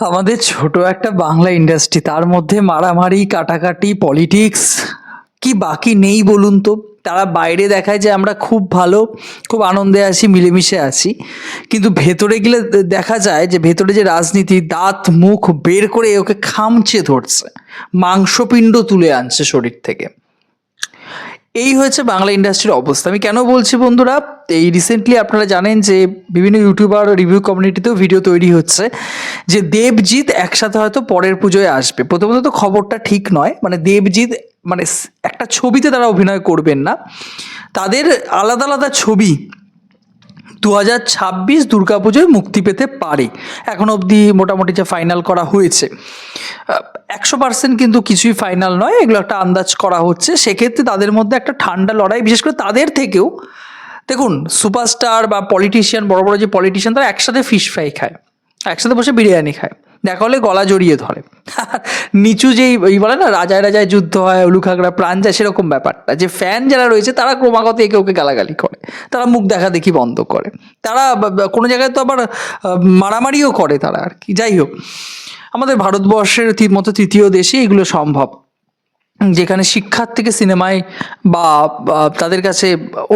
আমাদের ছোট একটা বাংলা ইন্ডাস্ট্রি তার মধ্যে মারামারি, কাটাকাটি পলিটিক্স কি বাকি নেই বলুন তো? তারা বাইরে দেখায় যে আমরা খুব ভালো, খুব আনন্দে আছি, মিলেমিশে আছি। কিন্তু ভেতরে গেলে দেখা যায় যে ভেতরে যে রাজনীতি, দাঁত, মুখ বের করে ওকে খামচে ধরছে, মাংসপিণ্ড তুলে আনছে শরীর থেকে। এই হয়েছে বাংলা ইন্ডাস্ট্রির অবস্থা। আমি কেন বলছি বন্ধুরা? এই রিসেন্টলি আপনারা জানেন যে বিভিন্ন ইউটিউবার রিভিউ কমিউনিটিতেও ভিডিও তৈরি হচ্ছে যে দেবজিৎ একসাথে হয়তো পরের পুজোয় আসবে। প্রথমত তো খবরটা ঠিক নয় মানে দেবজিৎ মানে একটা ছবিতে তারা অভিনয় করবেন না। তাদের আলাদা আলাদা ছবি দু হাজার ছাব্বিশ দুর্গাপুজোয় মুক্তি পেতে পারে। এখন অবধি মোটামুটি যে ফাইনাল করা হয়েছে। একশো পার্সেন্ট কিন্তু কিছুই ফাইনাল নয়, এগুলো একটা আন্দাজ করা হচ্ছে। সেক্ষেত্রে তাদের মধ্যে একটা ঠান্ডা লড়াই, বিশেষ করে তাদের থেকেও। দেখুন সুপারস্টার বা পলিটিশিয়ান বড় বড় যে পলিটিশিয়ান তারা একসাথে ফিশ ফ্রাই খায়, একসাথে বসে বিরিয়ানি খায়। দেখা হলে গলা জড়িয়ে ধরে। নিচু যেই ওই বলে না, রাজায় রাজায় যুদ্ধ হয় উলুখাগড়া প্রাণ যায়, সেরকম ব্যাপারটা। যে ফ্যান যারা রয়েছে, তারা ক্রমাগত একে ওকে গালাগালি করে। তারা মুখ দেখা দেখি বন্ধ করে। তারা কোনো জায়গায় তো আবার মারামারিও করে তারা আর কি। যাই হোক, আমাদের ভারতবর্ষের মতো তৃতীয় দেশে এগুলো সম্ভব। যেখানে শিক্ষার থেকে সিনেমায় বা তাদের কাছে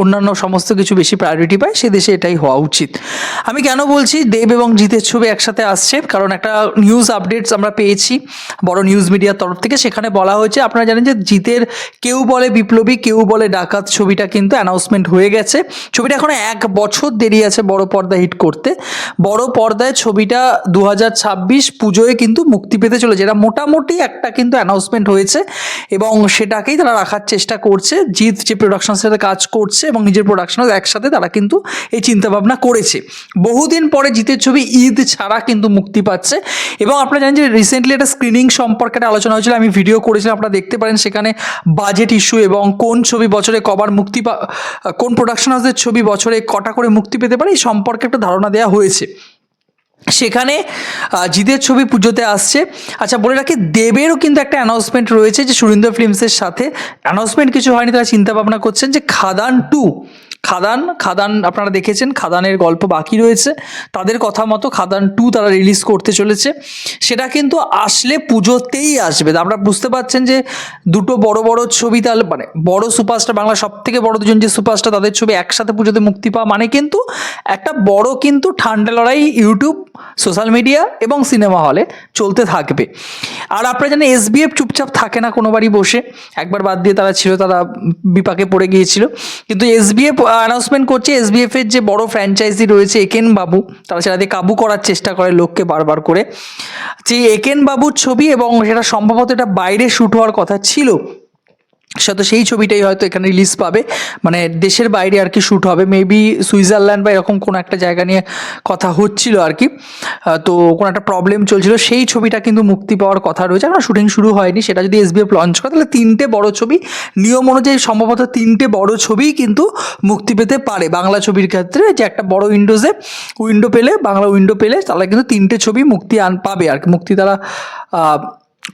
অন্যান্য সমস্ত কিছু বেশি প্রায়োরিটি পায়, সে দেশে এটাই হওয়া উচিত। আমি কেন বলছি, দেব এবং জিতের ছবি একসাথে আসছে, কারণ একটা নিউজ আপডেটস আমরা পেয়েছি, বড় নিউজ মিডিয়ার তরফ থেকে, সেখানে বলা হয়েছে, আপনারা জানেন যে জিতের কেউ বলে বিপ্লবী, কেউ বলে ডাকাত ছবিটা কিন্তু অ্যানাউন্সমেন্ট হয়ে গেছে। ছবিটা এখন এক বছর দেরি আছে বড় পর্দা হিট করতে। বড় পর্দায় ছবিটা দু হাজার ছাব্বিশ পুজোয় কিন্তু মুক্তি পেতে চলেছে। এটা মোটামুটি একটা কিন্তু অ্যানাউন্সমেন্ট হয়েছে। এবং সেটাকেই তারা রাখার চেষ্টা করছে। জিৎ যে প্রোডাকশনের সাথে কাজ করছে এবং নিজের প্রোডাকশনের একসাথে তারা কিন্তু এই চিন্তাভাবনা করেছে। বহুদিন পরে জিতের ছবি ঈদ ছাড়া কিন্তু মুক্তি পাচ্ছে। এবং আপনারা জানেন যে রিসেন্টলি একটা স্ক্রিনিং সম্পর্কে একটা আলোচনা হয়েছিল, আমি ভিডিও করেছিলাম, আপনারা দেখতে পারেন সেখানে বাজেট ইস্যু এবং কোন ছবি বছরে কবার মুক্তি পা কোন প্রোডাকশন হাউসের ছবি বছরে কটা করে মুক্তি পেতে পারে এই সম্পর্কে একটা ধারণা দেওয়া হয়েছে। সেখানে জিদের ছবি পুজোতে আসছে। আচ্ছা বলে রাখি, দেবেরও কিন্তু একটা অ্যানাউন্সমেন্ট রয়েছে যে সুরিন্দর ফিল্মসের সাথে। অ্যানাউন্সমেন্ট কিছু হয়নি, তারা চিন্তা ভাবনা করছেন যে খাদান টু খাদান খাদান আপনারা দেখেছেন, খাদানের গল্প বাকি রয়েছে। তাদের কথা মতো খাদান টু তারা রিলিজ করতে চলেছে। সেটা কিন্তু আসলে পুজোতেই আসবে। আপনারা বুঝতে পারছেন যে দুটো বড় বড় ছবি তাহলে মানে বড় সুপারস্টার বাংলা সব থেকে বড় দুজন যে সুপারস্টার তাদের ছবি একসাথে পুজোতে মুক্তি পাওয়া মানে কিন্তু একটা বড় কিন্তু ঠান্ডা লড়াই ইউটিউব সোশ্যাল মিডিয়া এবং সিনেমা হলে চলতে থাকবে। আর আপনারা জানেন এসবিএফ চুপচাপ থাকে না কোনোবারই বসে। একবার বাদ দিয়ে তারা ছিল, তারা বিপাকে পড়ে গিয়েছিল। কিন্তু এসবিএফ অ্যানাউন্সমেন্ট করছে এসবিএফ এর যে বড় ফ্র্যাঞ্চাইজি রয়েছে একেন বাবু, তারা সেটাতে কাবু করার চেষ্টা করে লোককে বারবার করে। যে একেন বাবুর ছবি এবং সেটা সম্ভবত এটা বাইরে শ্যুট হওয়ার কথা ছিল সাথে সেই ছবিটাই হয়তো এখানে রিলিজ পাবে। মানে দেশের বাইরে আর কি শ্যুট হবে। মেবি সুইজারল্যান্ড বা এরকম কোনো একটা জায়গা নিয়ে কথা হচ্ছিল আর কি। তো কোনো একটা প্রবলেম চলছিল। সেই ছবিটা কিন্তু মুক্তি পাওয়ার কথা রয়েছে। এখন শুটিং শুরু হয়নি। সেটা যদি এসবিএফ লঞ্চ করে, তাহলে তিনটে বড় ছবি, নিয়ম অনুযায়ী সম্ভবত তিনটে বড় ছবিই কিন্তু মুক্তি পেতে পারে বাংলা ছবির ক্ষেত্রে। যে একটা বড় উইন্ডোজে উইন্ডো পেলে, বাংলা উইন্ডো পেলে, তাহলে কিন্তু তিনটে ছবি মুক্তি আন, পাবে আর কি। মুক্তি তারা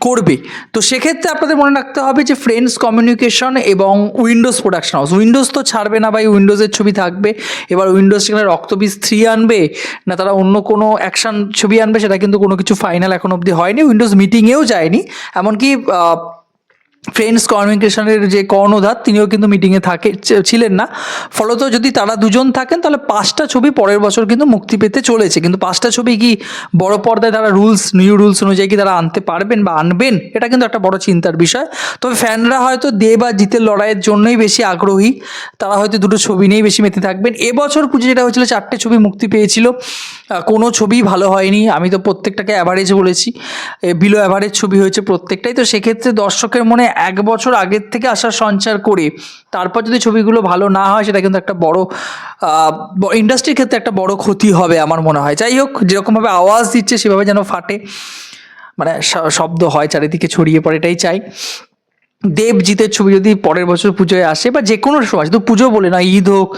করবে। তো সেক্ষেত্রে আপনাদের মনে রাখতে হবে যে ফ্রেন্ডস কমিউনিকেশন এবং উইন্ডোজ প্রোডাকশন হাউস উইন্ডোজ তো ছাড়বে না ভাই উইন্ডোজের ছবি থাকবে। এবার উইন্ডোজ সেখানে রক্তবীজ থ্রি আনবে, না তারা অন্য কোনো অ্যাকশান ছবি আনবে, সেটা কিন্তু কোনো কিছু ফাইনাল এখন অবধি হয়নি। উইন্ডোজ মিটিংয়েও যায়নি। এমনকি ফ্রেন্ডস কমিউনিকেশনের যে কর্ণধার, তিনিও কিন্তু মিটিংয়ে থাকে ছিলেন না। ফলত যদি তারা দুজন থাকেন, তাহলে পাঁচটা ছবি পরের বছর কিন্তু মুক্তি পেতে চলেছে। কিন্তু পাঁচটা ছবি কি বড় পর্দায় তারা রুলস নিউ রুলস অনুযায়ী কি তারা আনতে পারবেন বা আনবেন? এটা কিন্তু একটা বড় চিন্তার বিষয়। তবে ফ্যানরা হয়তো দে বা জিতের লড়াইয়ের জন্যই বেশি আগ্রহী। তারা হয়তো দুটো ছবি নিয়েই বেশি মেতে থাকবেন। এবছর পুজো যেটা হয়েছিল, চারটে ছবি মুক্তি পেয়েছিল। কোনো ছবি ভালো হয়নি। আমি তো প্রত্যেকটাকে অ্যাভারেজ বলেছি। বিলো অ্যাভারেজ ছবি হয়েছে প্রত্যেকটাই। তো সেক্ষেত্রে দর্শকের মনে এক বছর আগের থেকে আসার সঞ্চার করে। তারপর যদি ছবিগুলো ভালো না হয়, সেটা কিন্তু একটা বড় ইন্ডাস্ট্রির ক্ষেত্রে একটা বড় ক্ষতি হবে আমার মনে হয়। যাই হোক, যেরকমভাবে আওয়াজ দিচ্ছে, সেভাবে যেন ফাটে। মানে শব্দ হয়, চারিদিকে ছড়িয়ে পড়ে, এটাই চাই। দেবজিতের ছবি যদি পরের বছর পুজোয় আসে, বা যে কোনো সময়, শুধু পুজো বলে না ঈদ হোক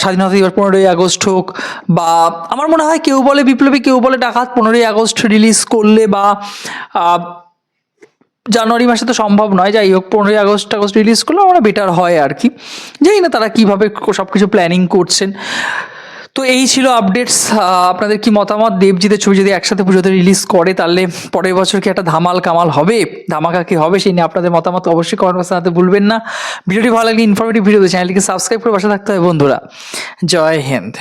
স্বাধীনতা দিবস পনেরোই আগস্ট হোক, বা আমার মনে হয় কেউ বলে বিপ্লবী, কেউ বলে ডাকাত, পনেরোই আগস্ট রিলিজ করলে বা জানুয়ারি মাসে তো সম্ভব নয়, যাই হোক, পনেরোই আগস্ট আগস্ট রিলিজ করলে আমরা বেটার হয় আর কি। জানি না তারা কীভাবে সব কিছু প্ল্যানিং করছেন। তো এই ছিল আপডেটস আপনাদের কি মতামত? দেবজিতের ছবি যদি একসাথে পুজোতে রিলিজ করে, তাহলে পরের বছর কি একটা ধামাল কামাল হবে? ধামাকা কি হবে সেই নিয়ে আপনাদের মতামত অবশ্যই কমেন্ট বক্সে জানাতে ভুলবেন না। ভিডিওটি ভালো লাগলে ইনফরমেটিভ ভিডিও চ্যানেলটিকে সাবস্ক্রাইব করে বসে থাকতে হবে বন্ধুরা। জয় হিন্দ।